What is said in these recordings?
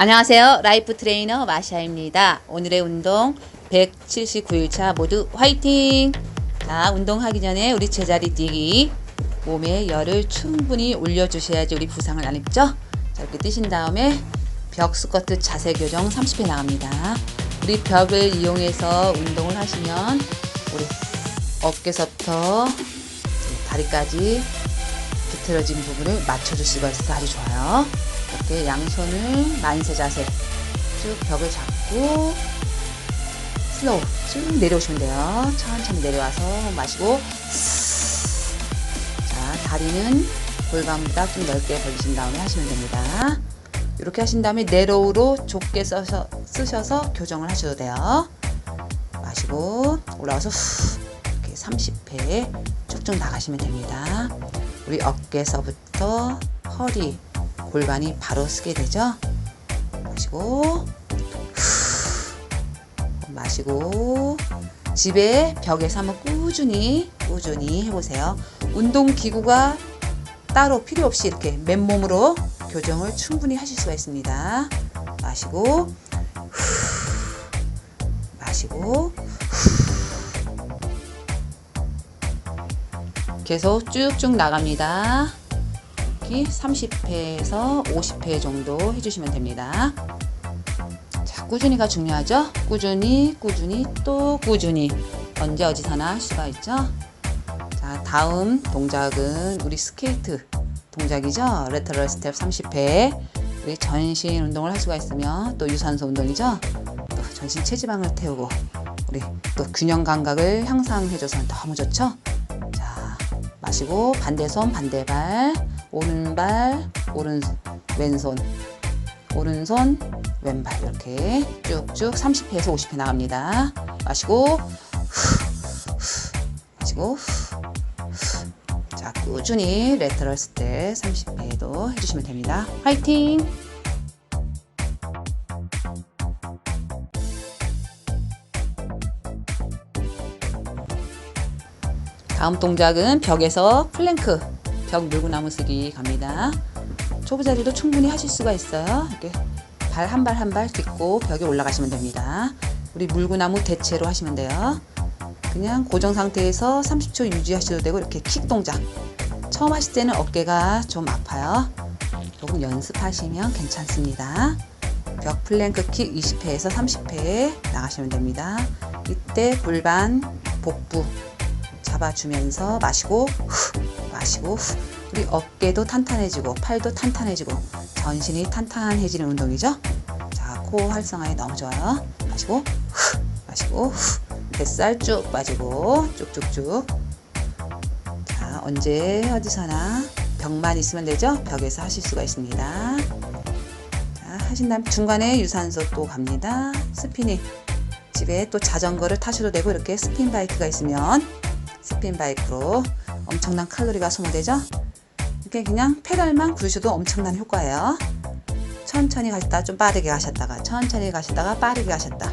안녕하세요. 라이프 트레이너 마샤입니다. 오늘의 운동 179일차 모두 화이팅! 자, 운동하기 전에 우리 제자리 뛰기. 몸에 열을 충분히 올려주셔야지 우리 부상을 안 입죠? 자, 이렇게 뛰신 다음에 벽 스쿼트 자세 교정 30회 나갑니다. 우리 벽을 이용해서 운동을 하시면 우리 어깨서부터 다리까지 비틀어진 부분을 맞춰줄 수가 있어서 아주 좋아요. 이렇게 양손을 만세 자세 쭉 벽을 잡고 슬로우 쭉 내려오시면 돼요. 천천히 내려와서 마시고 자 다리는 골반보다 좀 넓게 벌리신 다음에 하시면 됩니다. 이렇게 하신 다음에 내로우로 좁게 써서, 쓰셔서 교정을 하셔도 돼요. 마시고 올라와서 후 이렇게 30회 쭉쭉 나가시면 됩니다. 우리 어깨서부터 허리, 골반이 바로 쓰게 되죠. 마시고 후, 마시고 집에 벽에서 한번 꾸준히 꾸준히 해보세요. 운동 기구가 따로 필요 없이 이렇게 맨몸으로 교정을 충분히 하실 수가 있습니다. 마시고 후, 마시고 계속 쭉쭉 나갑니다. 이렇게 30회에서 50회 정도 해주시면 됩니다. 자, 꾸준히가 중요하죠? 꾸준히, 꾸준히, 또 꾸준히. 언제 어디서나 할 수가 있죠? 자, 다음 동작은 우리 스케이트 동작이죠? 레터럴 스텝 30회. 우리 전신 운동을 할 수가 있으며 또 유산소 운동이죠? 또 전신 체지방을 태우고 우리 또 균형 감각을 향상해줘서 너무 좋죠? 자, 마시고 반대 손 반대 발 오른발 오른 왼손 오른손 왼발 이렇게 쭉쭉 30회에서 50회 나갑니다. 마시고 후, 후, 마시고 후, 후. 자 꾸준히 레터럴 스텝 30회도 해주시면 됩니다. 화이팅! 다음 동작은 벽에서 플랭크 벽 물고 나무 쓰기 갑니다. 초보자들도 충분히 하실 수가 있어요. 이렇게 발 한 발 한 발 딛고 벽에 올라가시면 됩니다. 우리 물구나무 대체로 하시면 돼요. 그냥 고정 상태에서 30초 유지하셔도 되고 이렇게 킥 동작. 처음 하실 때는 어깨가 좀 아파요. 조금 연습하시면 괜찮습니다. 벽 플랭크 킥 20회에서 30회 나가시면 됩니다. 이때 골반, 복부 잡아주면서 마시고 후, 마시고 후. 우리 어깨도 탄탄해지고 팔도 탄탄해지고 전신이 탄탄해지는 운동이죠. 자, 코 활성화에 너무 좋아요. 마시고 후, 마시고 후. 뱃살 쭉 빠지고 쭉쭉쭉. 자, 언제 어디서나 벽만 있으면 되죠? 벽에서 하실 수가 있습니다. 자, 하신 다음 중간에 유산소 또 갑니다. 스피닝. 집에 또 자전거를 타셔도 되고 이렇게 스핀 바이크가 있으면 스핀 바이크로 엄청난 칼로리가 소모되죠? 이렇게 그냥 페달만 굴셔도 엄청난 효과예요. 천천히 가셨다가 좀 빠르게 가셨다가 천천히 가셨다가 빠르게 가셨다.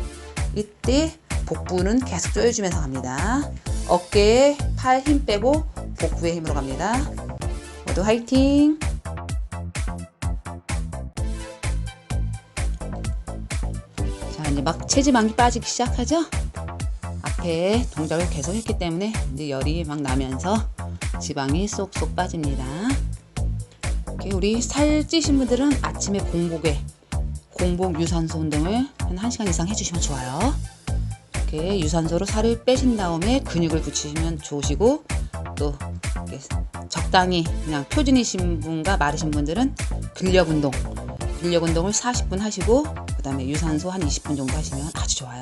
이때 복부는 계속 조여주면서 갑니다. 어깨에 팔 힘 빼고 복부에 힘으로 갑니다. 모두 화이팅! 자, 이제 막 체지방이 빠지기 시작하죠? 앞에 동작을 계속 했기 때문에 이제 열이 막 나면서 지방이 쏙쏙 빠집니다. 우리 살찌신 분들은 아침에 공복에 공복 유산소 운동을 한 1시간 이상 해주시면 좋아요. 이렇게 유산소로 살을 빼신 다음에 근육을 붙이시면 좋으시고 또 적당히 그냥 표준이신 분과 마르신 분들은 근력 운동 근력 운동을 40분 하시고 그 다음에 유산소 한 20분 정도 하시면 아주 좋아요.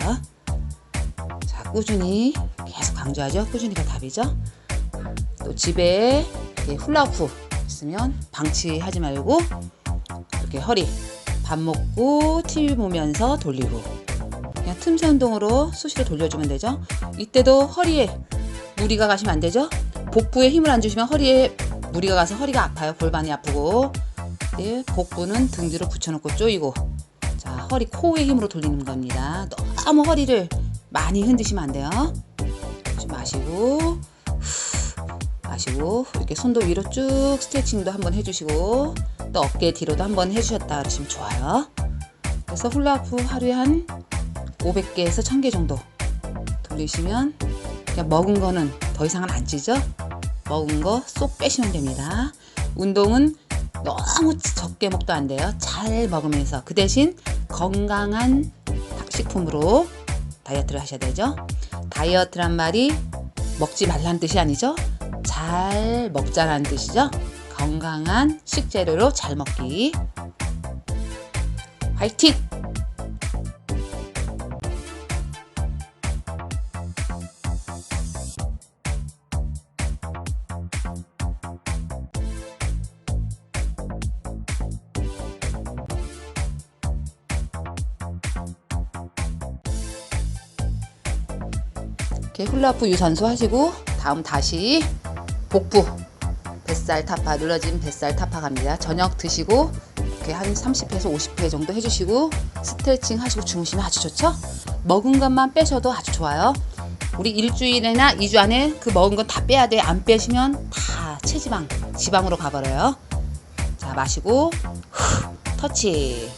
자 꾸준히 계속 강조하죠. 꾸준히가 답이죠. 또 집에 훌라후프 있으면 방치하지 말고 이렇게 허리 밥 먹고 TV 보면서 돌리고 그냥 틈새 운동으로 수시로 돌려주면 되죠. 이때도 허리에 무리가 가시면 안 되죠. 복부에 힘을 안 주시면 허리에 무리가 가서 허리가 아파요. 골반이 아프고 네, 복부는 등 뒤로 붙여놓고 조이고 자 허리 코의 힘으로 돌리는 겁니다. 너무 허리를 많이 흔드시면 안 돼요. 좀 마시고 마시고 이렇게 손도 위로 쭉 스트레칭도 한번 해주시고 또 어깨 뒤로도 한번 해주셨다 그러시면 좋아요. 그래서 훌라후프 하루에 한 500개에서 1000개 정도 돌리시면 그냥 먹은 거는 더 이상은 안 찌죠? 먹은 거 쏙 빼시면 됩니다. 운동은 너무 적게 먹도 안 돼요. 잘 먹으면서 그 대신 건강한 식품으로 다이어트를 하셔야 되죠. 다이어트란 말이 먹지 말라는 뜻이 아니죠. 잘 먹자라는 뜻이죠. 건강한 식재료로 잘 먹기. 화이팅! 이렇게 훌라후프 유산소 하시고 다음 다시 복부 뱃살 타파 눌러진 뱃살 타파 갑니다. 저녁 드시고 이렇게 한 30회에서 50회 정도 해주시고 스트레칭 하시고 주무시면 아주 좋죠. 먹은 것만 빼셔도 아주 좋아요. 우리 일주일이나 2주 안에 그 먹은 건 다 빼야 돼. 안 빼시면 다 체지방, 지방으로 가버려요. 자 마시고 후, 터치.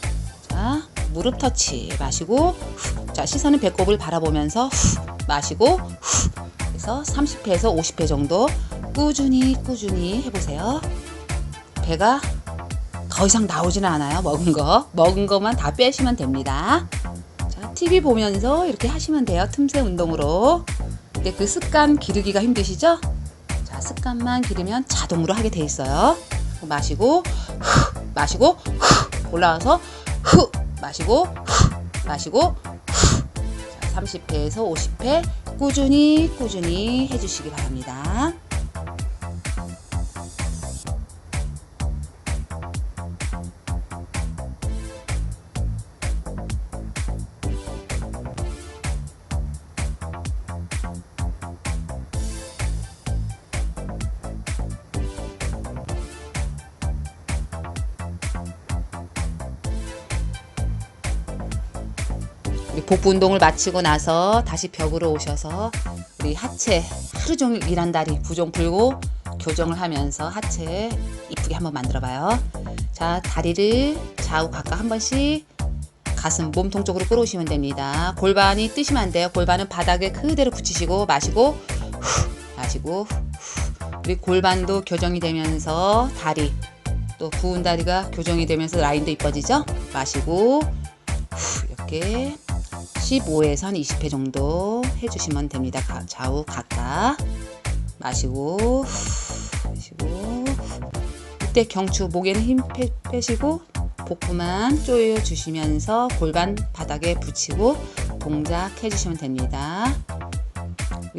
자 무릎 터치 마시고 후. 자 시선은 배꼽을 바라보면서 후, 마시고 후. 그래서 30회에서 50회 정도 꾸준히 꾸준히 해보세요. 배가 더 이상 나오지는 않아요. 먹은 거 먹은 것만 다 빼시면 됩니다. 자 TV 보면서 이렇게 하시면 돼요. 틈새 운동으로. 근데 그 습관 기르기가 힘드시죠? 자 습관만 기르면 자동으로 하게 돼 있어요. 마시고 후, 마시고 후, 올라와서 후 마시고 후, 마시고 후. 자, 30회에서 50회 꾸준히 꾸준히 해주시기 바랍니다. 복부 운동을 마치고 나서 다시 벽으로 오셔서 우리 하체 하루 종일 일한 다리 부종 풀고 교정을 하면서 하체 이쁘게 한번 만들어 봐요. 자, 다리를 좌우 각각 한 번씩 가슴 몸통 쪽으로 끌어오시면 됩니다. 골반이 뜨시면 안 돼요. 골반은 바닥에 그대로 붙이시고 마시고 후, 마시고 후. 우리 골반도 교정이 되면서 다리 또 부은 다리가 교정이 되면서 라인도 이뻐지죠? 마시고 후, 이렇게 15에서 한 20회 정도 해주시면 됩니다. 가- 좌우 각각 마시고 후, 마시고 후. 이때 경추 목에는 힘 빼, 빼시고 복부만 조여 주시면서 골반 바닥에 붙이고 동작 해주시면 됩니다.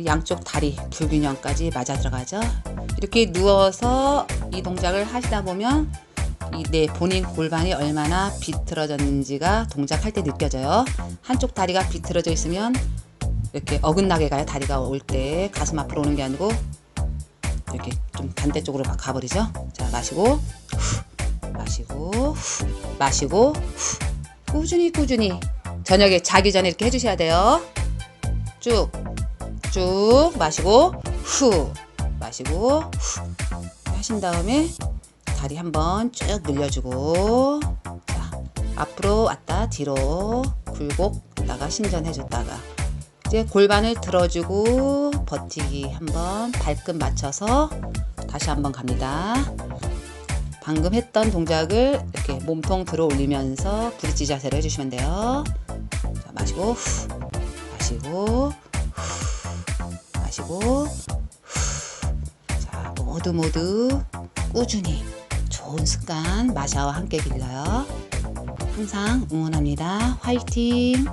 양쪽 다리 불균형까지 맞아 들어가죠. 이렇게 누워서 이 동작을 하시다 보면 이내 본인 골반이 얼마나 비틀어졌는지가 동작할 때 느껴져요. 한쪽 다리가 비틀어져 있으면 이렇게 어긋나게 가요. 다리가 올 때 가슴 앞으로 오는 게 아니고 이렇게 좀 반대쪽으로 막 가버리죠. 자 마시고 후, 마시고 후, 마시고 후. 꾸준히 꾸준히 저녁에 자기 전에 이렇게 해주셔야 돼요. 쭉 쭉 마시고 후 마시고 후 하신 다음에 다리 한번 쭉 늘려주고 자 앞으로 왔다 뒤로 굴곡다가 신전해줬다가 이제 골반을 들어주고 버티기 한번 발끝 맞춰서 다시 한번 갑니다. 방금 했던 동작을 이렇게 몸통 들어 올리면서 브릿지 자세로 해주시면 돼요. 자, 마시고 후, 마시고 후, 마시고 후. 자 모두 모두 꾸준히 좋은 습관 마샤와 함께 길러요. 항상 응원합니다. 화이팅!